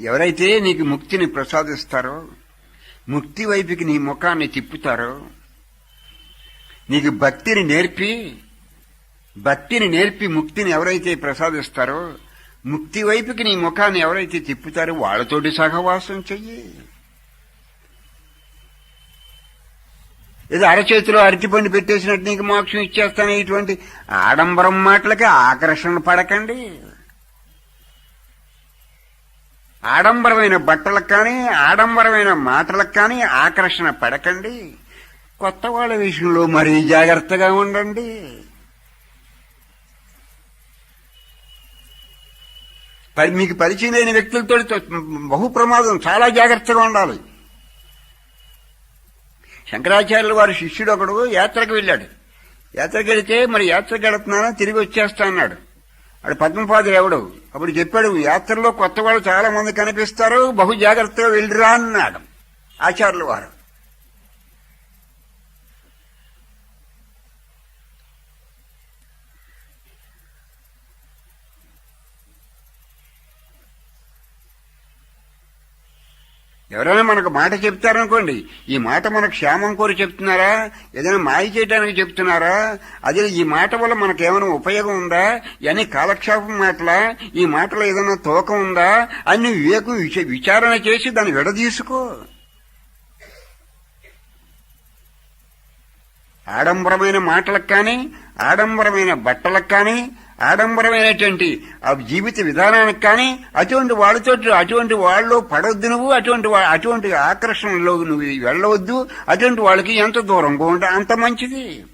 ఎవరైతే నీకు ముక్తిని ప్రసాదిస్తారో ముక్తి వైపుకి నీ ముఖాన్ని తిప్పుతారో నీకు భక్తిని నేర్పి భక్తిని నేర్పి ముక్తిని ఎవరైతే ప్రసాదిస్తారో ముక్తి వైపుకి నీ ముఖాన్ని ఎవరైతే తిప్పుతారో వాళ్ళతోటి సహవాసం చెయ్యి. ఏదో అరచేతిలో అరటిపండు పెట్టేసినట్టు నీకు మోక్షం ఇచ్చేస్తాను ఇటువంటి ఆడంబరం మాటలకి ఆకర్షణ పడకండి. ఆడంబరమైన బట్టలకు కానీ ఆడంబరమైన మాటలకు కానీ ఆకర్షణ పడకండి. కొత్త వాళ్ళ విషయంలో మరీ జాగ్రత్తగా ఉండండి. మీకు పరిచయం లేని వ్యక్తులతో బహు ప్రమాదం చాలా జాగ్రత్తగా ఉండాలి. శంకరాచార్యులు వారి శిష్యుడు ఒకడు యాత్రకు వెళ్ళాడు. యాత్రకు వెళితే మరి యాత్రకు వెళుతున్నానా తిరిగి వచ్చేస్తా అన్నాడు. అడు పద్మపాదుడు ఎవడు? అప్పుడు చెప్పాడు యాత్రలో కొత్త వాళ్ళు చాలా మంది కనిపిస్తారు బహు జాగ్రత్తగా వెళ్ళిరా అన్నాడు. ఆచార్యులు వారు. ఎవరైనా మనకు మాట చెప్తారనుకోండి ఈ మాట మన క్షేమం కోరి చెప్తున్నారా? ఏదైనా మాయ చేయడానికి చెప్తున్నారా? అది ఈ మాట వల్ల మనకేమైనా ఉపయోగం ఉందా? ఇవన్నీ కాలక్షేపం మాటలా? ఈ మాటలో ఏదైనా తోకం ఉందా? అని వివేకం విచ- విచారణ చేసి దాన్ని విడదీసుకో. ఆడంబరమైన మాటలకు కానీ ఆడంబరమైన బట్టలకు కానీ ఆడంబరమైనటువంటి ఆ జీవిత విధానానికి కానీ అటువంటి వాళ్ళతో అటువంటి వాళ్ళు పడవద్దు నువ్వు అటువంటి అటువంటి ఆకర్షణలో నువ్వు వెళ్ళవద్దు అటువంటి వాళ్ళకి ఎంత దూరంగా ఉంటే అంత మంచిది.